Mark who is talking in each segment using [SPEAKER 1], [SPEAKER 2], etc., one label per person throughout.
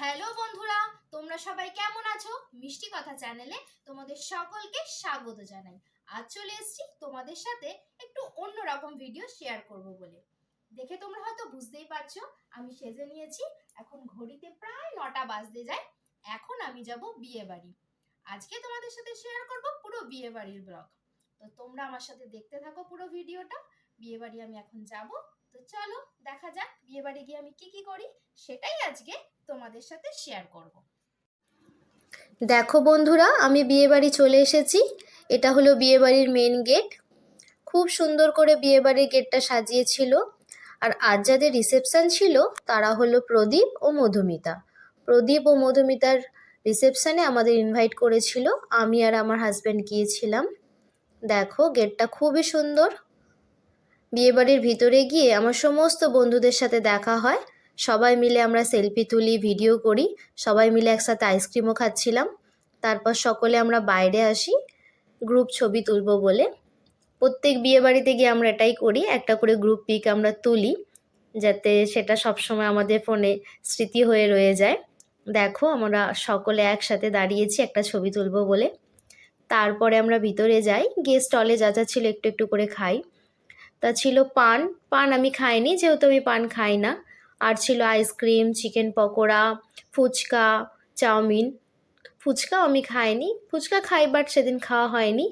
[SPEAKER 1] Hello বন্ধুরা, তোমরা সবাই কেমন আছো? মিষ্টি কথা চ্যানেলে তোমাদের সকলকে স্বাগত জানাই। আজ চলে এসেছি তোমাদের সাথে একটু অন্যরকম ভিডিও শেয়ার করব বলে। দেখে তোমরা হয়তো বুঝতেই পারছ, আমি সেজে নিয়েছি। এখন ঘড়িতে প্রায় নটা বাজতে যায়। এখন আমি যাব বিয়ে বাড়ি। আজকে তোমাদের সাথে শেয়ার করব পুরো বিয়ে বাড়ির ব্লগ তো তোমরা আমার সাথে দেখতে থাকো পুরো ভিডিওটা বিয়ে বাড়ি আমি এখন যাব। তো চলো, দেখা যাক বিয়ে বাড়ি গিয়ে আমি কি কি করি, সেটাই আজকে তোমাদের সাথে শেয়ার করব।
[SPEAKER 2] দেখো বন্ধুরা, আমি বিয়েবাড়ি চলে এসেছি। এটা হলো বিয়েবাড়ির মেন গেট খুব সুন্দর করে বিয়েবাড়ির গেটটা সাজিয়েছিল। আর আজ যাদের রিসেপশন ছিল, তারা হলো প্রদীপ ও মধুমিতা। প্রদীপ ও মধুমিতার রিসেপশনে আমাদের ইনভাইট করেছিল। আমি আর আমার হাজব্যান্ড গিয়েছিলাম। দেখো গেটটা খুবই সুন্দর। বিয়েবাড়ির ভিতরে গিয়ে আমার সমস্ত বন্ধুদের সাথে দেখা হয়। সবাই মিলে আমরা সেলফি তুলি, ভিডিও করি। সবাই মিলে একসাথে আইসক্রিমও খাচ্ছিলাম। তারপর সকলে আমরা বাইরে আসি গ্রুপ ছবি তুলব বলে। প্রত্যেক বিয়েবাড়িতে গিয়ে আমরা এটাই করি, একটা করে গ্রুপ পিক আমরা তুলি, যাতে সেটা সবসময় আমাদের ফোনে স্মৃতি হয়ে রয়ে যায়। দেখো, আমরা সকলে একসাথে দাঁড়িয়েছি, একটা ছবি তুলব বলে। তারপরে আমরা ভিতরে যাই, গিয়ে স্টলে যা যা ছিল একটু একটু করে খাই। তা ছিল পান। পান আমি খাইনি, যেহেতু আমি পান খাই না। আর ছিল ice cream, chicken pakora, phuchka, chowmein. Phuchka আমি খাইনি। ফুচকা খাই বাট সেদিন খাওয়া হয়নি।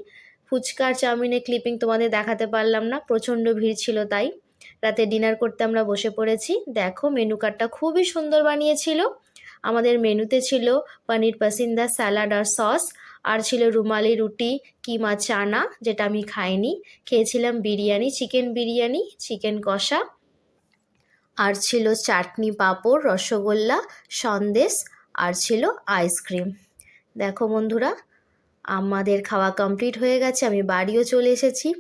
[SPEAKER 2] ফুচকা আর চাউমিনের ক্লিপিং তোমাদের দেখাতে পারলাম না, প্রচণ্ড ভিড় ছিল তাই। রাতে ডিনার করতে আমরা বসে পড়েছি। দেখো মেনু কার্ডটা খুবই সুন্দর বানিয়েছিল। আমাদের মেনুতে ছিল পনির পাসিন্দা স্যালাড আর সস, আর ছিল রুমালি রুটি কিমা চানা, যেটা আমি খাইনি। খেয়েছিলাম বিরিয়ানি, চিকেন বিরিয়ানি, চিকেন কষা। আর ছিল চাটনি পাঁপড়, রসগোল্লা, সন্দেশ, আর ছিল আইসক্রিম। দেখো বন্ধুরা, আমাদের খাওয়া কমপ্লিট হয়ে গেছে, আমি বাড়িও চলে এসেছি।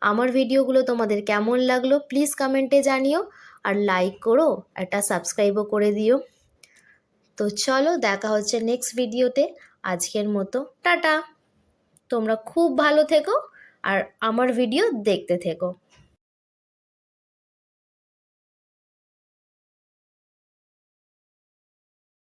[SPEAKER 2] আমার ভিডিওগুলো তোমাদের কেমন লাগল প্লিজ কমেন্টে জানিও। আর লাইক করো, একটা সাবস্ক্রাইবও করে দিও। তো চলো দেখা হচ্ছে নেক্সট ভিডিওতে আজকের মতো, টাটা। তোমরা খুব ভালো থেকো আর আমার ভিডিও দেখতে থেকো।